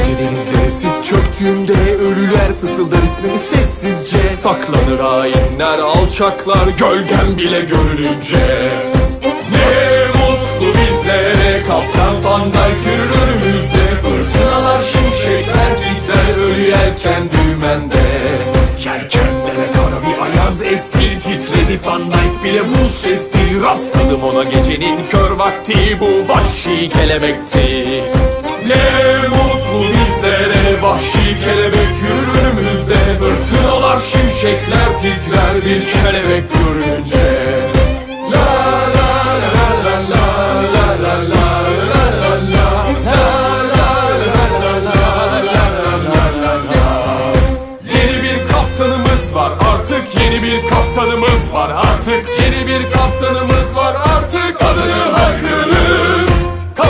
Gece denizlere sis çöktüğünde Ölüler fısıldar ismini sessizce. Saklanır hainler alçaklar Gölgem bile görününce. Ne mutlu bizlere Kaptan Van Dijk yürür önümüzde. Fırtınalar şimşekler titrer Ölü yelken düğmende Yelkenlere kara bir ayaz esti Titredi. Van Dijk bile buz kesti. Rastladım ona gecenin kör vakti Bu vahşi kelebekti Vahşi kelebek yürür önümüzde Fırtınalar şimşekler titrer Bir kelebek görünce La la la la la la la la la var artık Yeni bir kaptanımız var artık Yeni bir kaptanımız var artık